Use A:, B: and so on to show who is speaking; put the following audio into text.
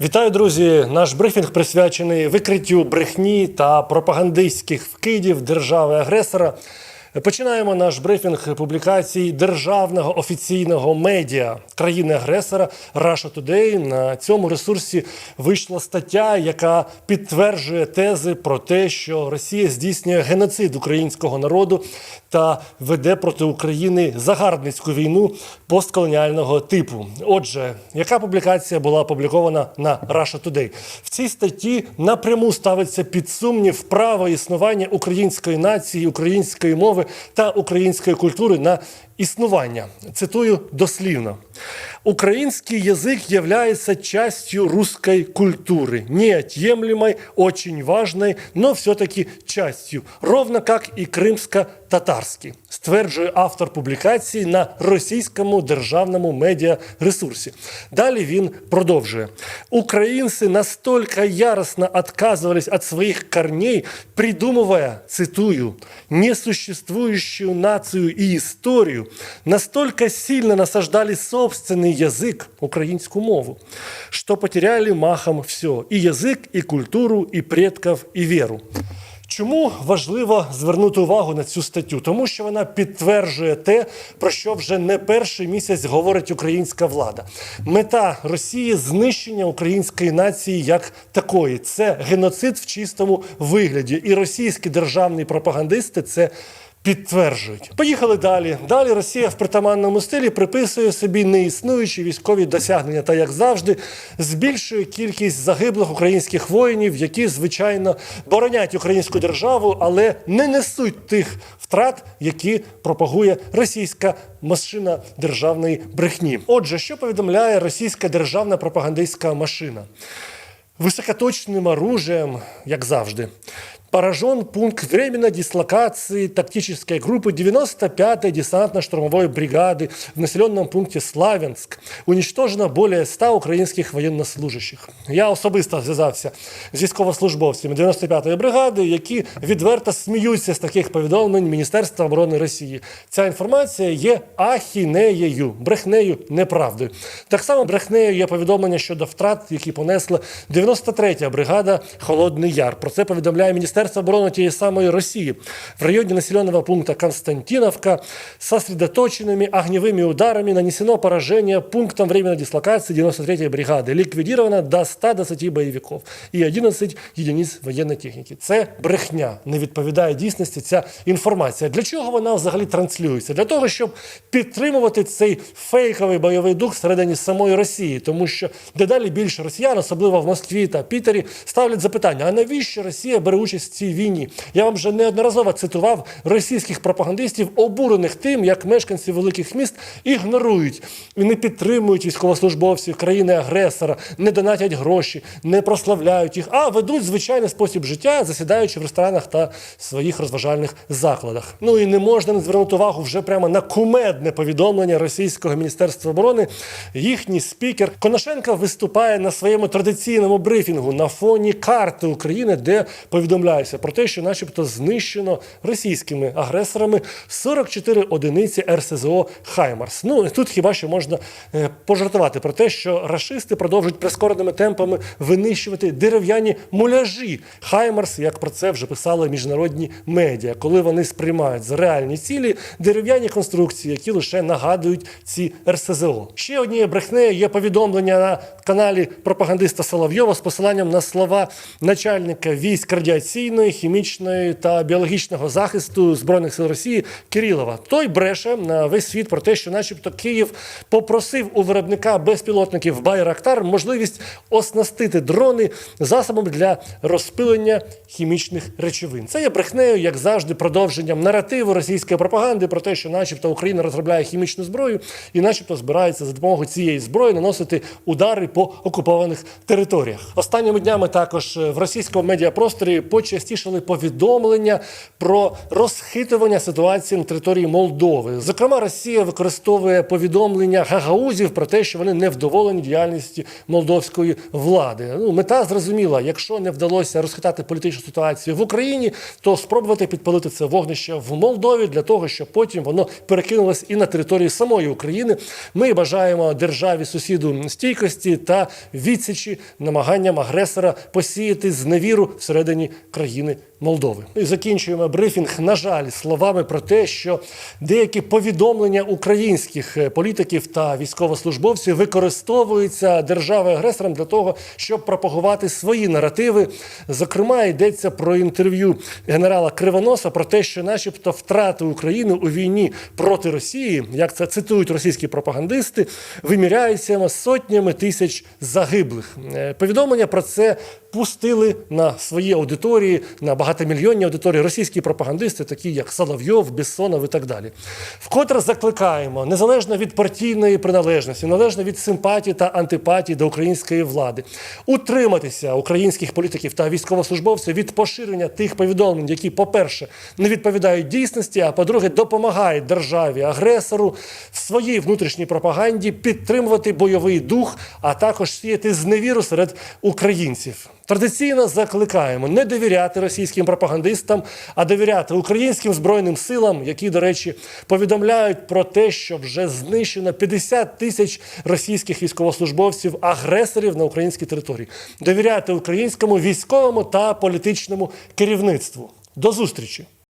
A: Вітаю, друзі! Наш брифінг присвячений викриттю брехні та пропагандистських вкидів держави-агресора. Починаємо наш брифінг публікацій державного офіційного медіа країни-агресора Russia Today. На цьому ресурсі вийшла стаття, яка підтверджує тези про те, що Росія здійснює геноцид українського народу та веде проти України загарбницьку війну постколоніального типу. Отже, яка публікація була опублікована на Russia Today? В цій статті напряму ставиться під сумнів право існування української нації, української мови та української культури на існування. Цитую дослівно. Украинский язык является частью русской культуры, неотъемлемой, очень важной, но все-таки частью, ровно как і кримсько-татарський, стверджує автор публікації на російському державному медіаресурсі. Далі він продовжує. Украинцы настолько яростно отказывались от своих корней, придумывая, цитую, несуществующую нацию и историю, настолько сильно насаждали собственный язык, украинскую мову, что потеряли махом все – и язык, и культуру, и предков, и веру. Чому важливо звернути увагу на цю статтю? Тому що вона підтверджує те, про що вже не перший місяць говорить українська влада. Мета Росії знищення української нації як такої. Це геноцид в чистому вигляді. І російські державні пропагандисти це. Підтверджують. Поїхали далі. Далі Росія в притаманному стилі приписує собі неіснуючі військові досягнення та, як завжди, збільшує кількість загиблих українських воїнів, які, звичайно, боронять українську державу, але не несуть тих втрат, які пропагує російська машина державної брехні. Отже, що повідомляє російська державна пропагандистська машина? Высокоточным оружием, як завжди, поражен пункт временной дислокации тактической группы 95-й десантно-штурмовой бригады в населенном пункте Славянск. Уничтожено более 100 українських воєннослужащих. Я особисто зв'язався з військовослужбовцями 95-ї бригади, які відверто сміються з таких повідомлень Міністерства оборони Росії. Ця інформація є ахінеєю, брехнею, неправдою. Так само брехнею є повідомлення щодо втрат, які понесла 93-я бригада Холодний Яр. Про це повідомляє Міністерство оборони тієї самої Росії. В районі населеного пункта Константиновка сосредоточенными огневыми ударами нанесено поражение пунктом временной дислокации 93-й бригады. Ликвидировано до 120 боевиков и 11 единиць воєнної техніки. Це брехня, не відповідає дійсності ця інформація. Для чого вона взагалі транслюється? Для того, щоб підтримувати цей фейковий бойовий дух всередині самої Росії, тому що дедалі більше росіян, особливо в Москві та Пітері, ставлять запитання: а навіщо Росія бере участь Цій війні? Я вам вже неодноразово цитував російських пропагандистів, обурених тим, як мешканці великих міст ігнорують і не підтримують військовослужбовців країни-агресора, не донатять гроші, не прославляють їх, а ведуть звичайний спосіб життя, засідаючи в ресторанах та своїх розважальних закладах. Ну і не можна не звернути увагу вже прямо на кумедне повідомлення російського міністерства оборони. Їхній спікер Коношенко виступає на своєму традиційному брифінгу на фоні карти України, де повідомляється про те, що, начебто, знищено російськими агресорами 44 одиниці РСЗО Хаймарс. Ну тут хіба що можна е, пожартувати про те, що рашисти продовжують прискореними темпами винищувати дерев'яні муляжі Хаймарс, як про це вже писали міжнародні медіа, коли вони сприймають за реальні цілі дерев'яні конструкції, які лише нагадують ці РСЗО. Ще однією брехнею є повідомлення на каналі пропагандиста Соловйова з посиланням на слова начальника військ радіаційної, хімічної та біологічного захисту збройних сил Росії Кирилова. Той бреше на весь світ про те, що, начебто, Київ попросив у виробника безпілотників Байрактар можливість оснастити дрони засобами для розпилення хімічних речовин. Це є брехнею, як завжди, продовженням наративу російської пропаганди про те, що, начебто, Україна розробляє хімічну зброю і, начебто, збирається за допомогою цієї зброї наносити удари по окупованих територіях. Останніми днями також в російському медіапросторі поче почастішали повідомлення про розхитування ситуації на території Молдови. Зокрема, Росія використовує повідомлення гагаузів про те, що вони невдоволені діяльністю молдовської влади. Ну, мета зрозуміла: якщо не вдалося розхитати політичну ситуацію в Україні, то спробувати підпалити це вогнище в Молдові для того, щоб потім воно перекинулось і на територію самої України. Ми бажаємо державі сусіду стійкості та відсічі намаганням агресора посіяти зневіру всередині країни Молдови. І закінчуємо брифінг, на жаль, словами про те, що деякі повідомлення українських е, політиків та військовослужбовців використовуються державою агресором для того, щоб пропагувати свої наративи. Зокрема, йдеться про інтерв'ю генерала Кривоноса про те, що, начебто, втрати України у війні проти Росії, як це цитують російські пропагандисти, виміряються сотнями тисяч загиблих. Е, Повідомлення про це пустили на свої аудиторії, на багатомільйонні аудиторії російські пропагандисти, такі як Соловйов, Бессонов і так далі. Вкотре закликаємо, незалежно від партійної приналежності, незалежно від симпатії та антипатії до української влади, утриматися українських політиків та військовослужбовців від поширення тих повідомлень, які, по-перше, не відповідають дійсності, а по-друге, допомагають державі агресору в своїй внутрішній пропаганді підтримувати бойовий дух, а також сіяти зневіру серед українців. Традиційно закликаємо не довіряти російським пропагандистам, а довіряти українським збройним силам, які, до речі, повідомляють про те, що вже знищено 50 тисяч російських військовослужбовців, агресорів на українській території. Довіряти українському військовому та політичному керівництву. До зустрічі!